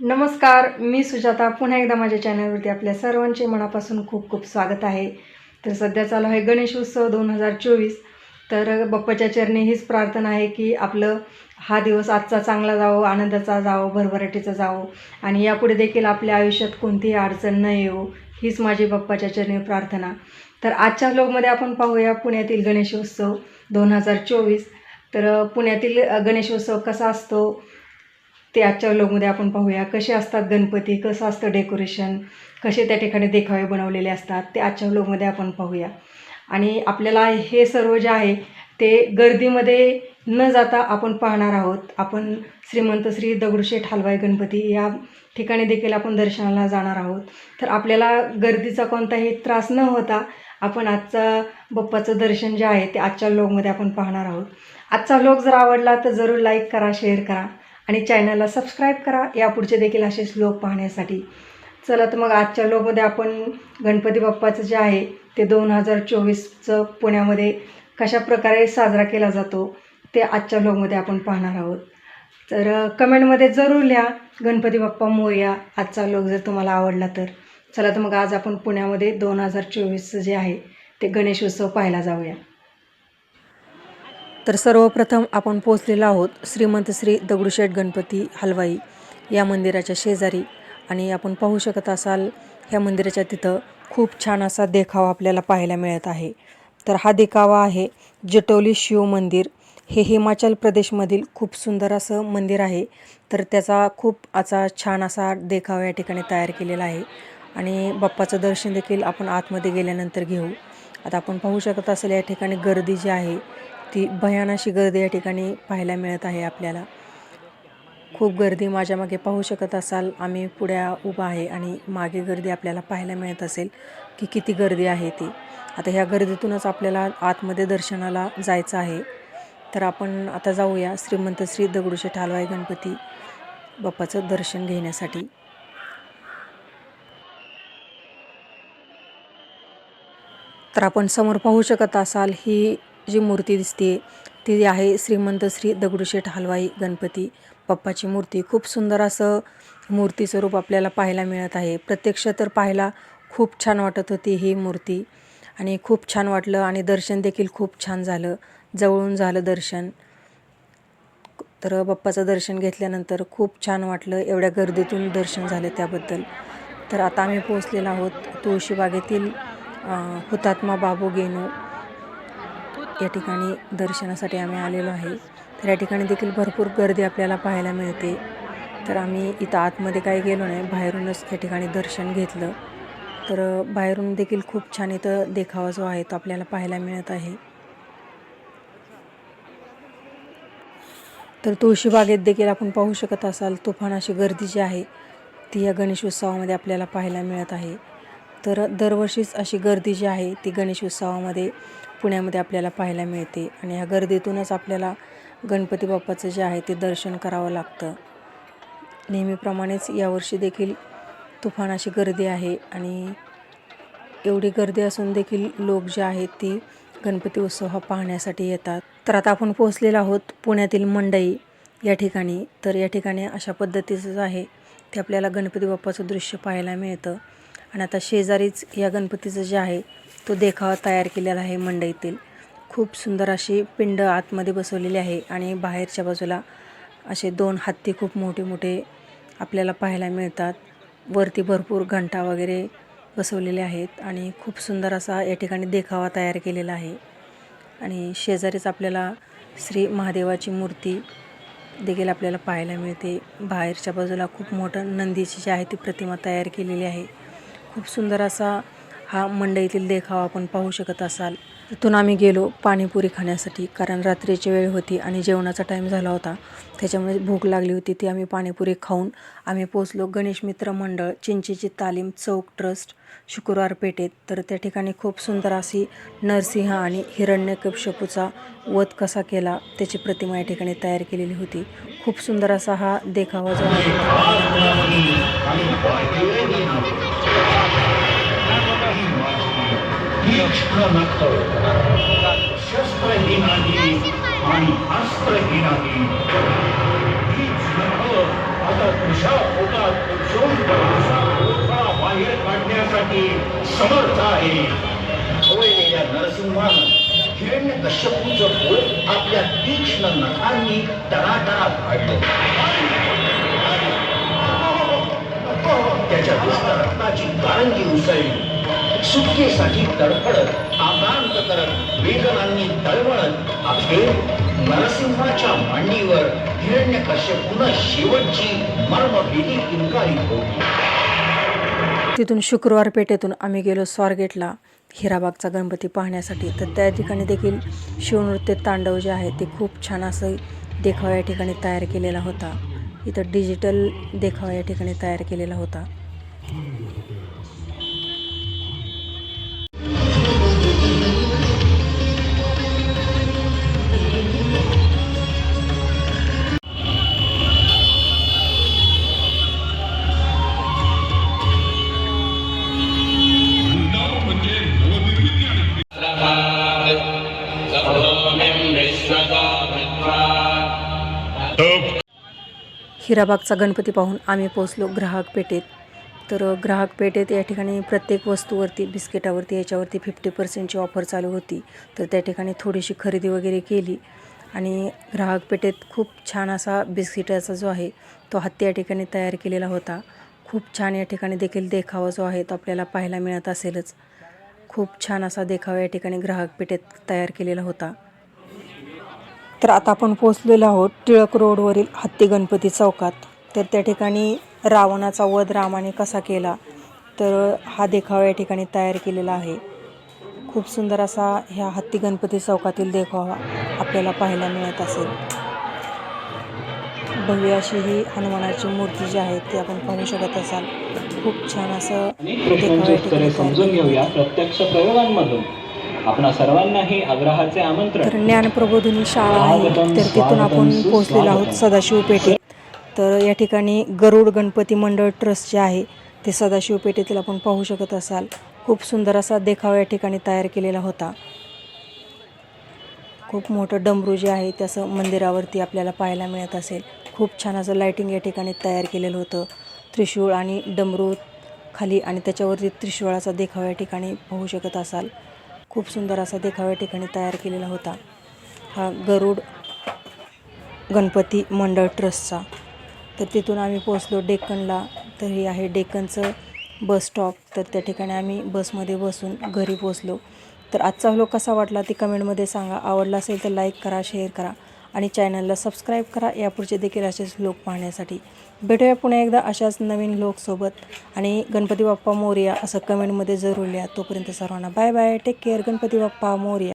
नमस्कार मी सुजाता. पुन्हा एकदा माझ्या चॅनलवरती आपल्या सर्वांचे मनापासून खूप खूप स्वागत आहे. तर सध्या चालू आहे गणेश उत्सव दोन हजार चोवीस. तर बाप्पाच्या चरणी हीच प्रार्थना आहे की आपलं हा दिवस आजचा चांगला जावो आनंदाचा जावो भरभराटीचा जावो. आणि यापुढे देखील आपल्या आयुष्यात कोणतीही अडचण न येऊ हीच माझी बाप्पाच्या चरणी प्रार्थना. तर आजच्या लोकमध्ये आपण पाहूया पुण्यातील गणेशोत्सव दोन हजार चोवीस. तर पुण्यातील गणेशोत्सव कसा असतो? ते आजच्या व्लॉगमध्ये आपण पाहूया. कसे असतात गणपती? कसं असतं डेकोरेशन कसे त्या ठिकाणी देखावे बनवलेले असतात? ते आजच्या व्लॉगमध्ये आपण पाहूया. आणि आपल्याला हे सर्व जे आहे ते गर्दीमध्ये न जाता आपण पाहणार आहोत. आपण श्रीमंत श्री दगडूशेठ हलवाई गणपती या ठिकाणी देखील आपण दर्शनाला जाणार आहोत. तर आपल्याला गर्दीचा कोणताही त्रास न होता आपण आजचा बाप्पाचं दर्शन जे आहे ते आजच्या व्लॉगमध्ये आपण पाहणार आहोत. आजचा व्लॉग जर आवडला तर जरूर लाईक करा शेअर करा. आणि चॅनलला सबस्क्राईब करा. यापुढचे देखील असेच श्लोक पाहण्यासाठी. चला तर मग आजच्या लोकमध्ये आपण गणपती बाप्पाचं जे आहे ते दोन हजार चोवीसचं पुण्यामध्ये कशा प्रकारे साजरा केला जातो ते आजच्या लोकमध्ये आपण पाहणार आहोत. तर कमेंटमध्ये जरूर लिहा गणपती बाप्पा मोर्या आजचा लोक जर तुम्हाला आवडला तर. चला तर मग आज आपण पुण्यामध्ये दोन हजार चोवीसचं जे आहे ते गणेशोत्सव पाहायला जाऊया. तर सर्वप्रथम आपण पोचलेलो आहोत श्रीमंत श्री दगडूशेठ गणपती हलवाई या मंदिराच्या शेजारी. आणि आपण पाहू शकत असाल ह्या मंदिराच्या तिथं खूप छान असा देखावा आपल्याला पाहायला मिळत आहे. तर हा देखावा आहे जटोली शिव मंदिर. हे हिमाचल प्रदेशमधील खूप सुंदर असं मंदिर आहे. तर त्याचा खूप असा छान असा देखावा या ठिकाणी तयार केलेला आहे. आणि बाप्पाचं दर्शन देखील आपण आतमध्ये गेल्यानंतर घेऊ. आता आपण पाहू शकत असेल या ठिकाणी गर्दी जी आहे ती भयानाशी गर्दी या ठिकाणी पाहायला मिळत आहे आपल्याला. खूप गर्दी माझ्या मागे पाहू शकत असाल. आम्ही पुढ्या उभा आहे आणि मागे गर्दी आपल्याला पाहायला मिळत असेल की किती गर्दी आहे ती. आता ह्या गर्दीतूनच आपल्याला आतमध्ये दर्शनाला जायचं आहे. तर आपण आता जाऊया श्रीमंत श्री दगडूशेठ हलवाई गणपती बाप्पाचं दर्शन घेण्यासाठी. तर आपण समोर पाहू शकत असाल ही जी मूर्ती दिसते ती आहे श्रीमंत श्री दगडूशेठ हलवाई गणपती. बाप्पाची मूर्ती खूप सुंदर असं मूर्ती स्वरूप आपल्याला पाहायला मिळत आहे. प्रत्यक्ष तर पाहायला खूप छान वाटत होती ही मूर्ती. आणि खूप छान वाटलं आणि दर्शन देखील खूप छान झालं. जवळून झालं दर्शन. तर बाप्पाचं दर्शन घेतल्यानंतर खूप छान वाटलं. एवढ्या गर्दीतून दर्शन झालं त्याबद्दल. तर आता आम्ही पोहोचलेलो आहोत तुळशीबागेतील हुतात्मा बाबू गेनू. या ठिकाणी दर्शनासाठी आम्ही आलेलो आहे. तर या ठिकाणी देखील भरपूर गर्दी आपल्याला पाहायला मिळते. तर आम्ही इथं आतमध्ये काही गेलो नाही बाहेरूनच या ठिकाणी दर्शन घेतलं. तर बाहेरून देखील खूप छान इथं देखावा जो आहे तो आपल्याला पाहायला मिळत आहे. तर तुळशीबागेत देखील आपण पाहू शकत असाल तुफान अशी गर्दी जी आहे ती या गणेशोत्सवामध्ये आपल्याला पाहायला मिळत आहे. तर दरवर्षीच अशी गर्दी जी आहे ती गणेश उत्सवामध्ये पुण्यामध्ये आपल्याला पाहायला मिळते. आणि ह्या गर्दीतूनच आपल्याला गणपती बाप्पाचं जे आहे ते दर्शन करावं लागतं. नेहमीप्रमाणेच यावर्षी देखील तुफान अशी गर्दी आहे आणि एवढी गर्दी असून देखील लोक जे आहेत ती गणपती उत्सव हा पाहण्यासाठी येतात. तर आता आपण पोहोचलेलो आहोत पुण्यातील मंडई या ठिकाणी. तर या ठिकाणी अशा पद्धतीचंच आहे ते आपल्याला गणपती बाप्पाचं दृश्य पाहायला मिळतं. आणि आता शेजारीच या गणपतीचं जे आहे तो देखावा तयार केलेला आहे मंडईतील. खूप सुंदर अशी पिंड आतमध्ये बसवलेली आहे आणि बाहेरच्या बाजूला असे दोन हत्ती खूप मोठे मोठे आपल्याला पाहायला मिळतात. वरती भरपूर घंटा वगैरे बसवलेले आहेत आणि खूप सुंदर असा या ठिकाणी देखावा तयार केलेला आहे. आणि शेजारीच आपल्याला श्री महादेवाची मूर्ती देखील आपल्याला पाहायला मिळते. बाहेरच्या बाजूला खूप मोठं नंदीची जी आहे ती प्रतिमा तयार केलेली आहे. खूप सुंदर असा हा मंडईतील देखावा आपण पाहू शकत असाल. तिथून आम्ही गेलो पाणीपुरी खाण्यासाठी कारण रात्रीची वेळ होती आणि जेवणाचा टाईम झाला होता. त्याच्यामुळे भूक लागली होती ती आम्ही पाणीपुरी खाऊन आम्ही पोचलो गणेश मित्र मंडळ चिंचेची तालीम चौक ट्रस्ट शुक्रवार पेठेत. तर त्या ठिकाणी खूप सुंदर अशी नरसिंह आणि हिरण्यकश्यपूचा वध कसा केला त्याची प्रतिमा या ठिकाणी तयार केलेली होती. खूप सुंदर असा हा देखावा जो आहे तो पाहायला मिळाला. तीक्ष्ण नख शस्त्रहीनाही आणि अस्त्रहीनाही तीच नख आता तुझ्या पोटात उचलून असा गोठा बाहेर काढण्यासाठी समर्थ आहे खवळलेल्या नरसिंहानं हिरण्य कश्यपूचं पोट आपल्या तीक्ष्ण नखांनी तरातरा काढलं त्याच्या दुष्ट रक्ताची कारंजी उसळली सुटकेसाठी तडफडत आकांत करत वेदनांनी तळमळत अखेर नरसिंहाच्या मांडीवर हिरण्य कश्यपून शेवटची मर्मभेदी किंकारी होती. तिथून शुक्रवार पेठेतून आम्ही गेलो स्वारगेटला हिराबागचा गणपती पाहण्यासाठी. तर त्या ठिकाणी देखील शिवनृत्य तांडव जे आहे ते खूप छान असं देखावा या ठिकाणी तयार केलेला होता. इथं डिजिटल देखावा या ठिकाणी तयार केलेला होता. हिराबागचा गणपती पाहून आम्ही पोचलो ग्राहक पेठेत. तर ग्राहक पेठेत या ठिकाणी प्रत्येक वस्तूवरती बिस्किटावरती याच्यावरती फिफ्टी पर्सेंटची ऑफर चालू होती. तर त्या ठिकाणी थोडीशी खरेदी वगैरे केली. आणि ग्राहक पेठेत खूप छान असा बिस्किटाचा जो आहे तो हत्ती या ठिकाणी तयार केलेला होता. खूप छान या ठिकाणी देखील देखावा जो आहे तो आपल्याला पाहायला मिळत असेलच. खूप छान असा देखावा या ठिकाणी ग्राहक पेठेत तयार केलेला होता. तर आता आपण पोचलेलो आहोत टिळक रोडवरील हत्ती गणपती चौकात. तर त्या ठिकाणी रावणाचा वध रामाने कसा केला? तर हा देखावा या ठिकाणी तयार केलेला आहे. खूप सुंदर असा ह्या हत्ती गणपती चौकातील देखावा आपल्याला पाहायला मिळत असेल. भव्य अशी ही हनुमानाची मूर्ती जी आहे ती आपण पाहू शकत असाल. खूप छान असं समजून घेऊया. प्रत्यक्ष प्रयोगांमधून. आपणा सर्वांनाही आग्रहाचे आमंत्रण. तर ज्ञानप्रबोधिनी शाळा आहे तर तिथून आपण पोहोचलेलो आहोत. सदाशिव पेठेत तर या ठिकाणी गरुड गणपती मंडळ ट्रस्ट जे आहे ते सदाशिव पेठेतील आपण पाहू शकत असाल. खूप सुंदर असा देखावा या ठिकाणी तयार केलेला होता. खूप मोठं डमरू जे आहे त्याचं मंदिरावरती आपल्याला पाहायला मिळत असेल. खूप छान असं लायटिंग या ठिकाणी तयार केलेलं होतं. त्रिशूळ आणि डमरू खाली आणि त्याच्यावरती त्रिशूळाचा देखावा या ठिकाणी पाहू शकत असाल. खूप सुंदर असा देखाव्या ठिकाणी तयार केलेला होता. हा गरुड गणपती मंडळ ट्रस्टचा. तर तिथून आम्ही पोचलो डेक्कनला. तर हे आहे डेक्कनचं बस स्टॉप. तर त्या ठिकाणी आम्ही बसमध्ये बसून घरी पोचलो तर आजचा व्लॉग कसा वाटला ते कमेंटमध्ये सांगा. आवडला असेल तर लाईक करा शेअर करा आणि चॅनलला सबस्क्राईब करा. यापुढचे देखील असेच लोक पाहण्यासाठी. भेटूया पुन्हा एकदा अशाच नवीन लोकसोबत. आणि गणपती बाप्पा मोर्या असं कमेंटमध्ये जरूर लिहा. तोपर्यंत सर्वांना bye bye take care Ganpati Bappa Morya.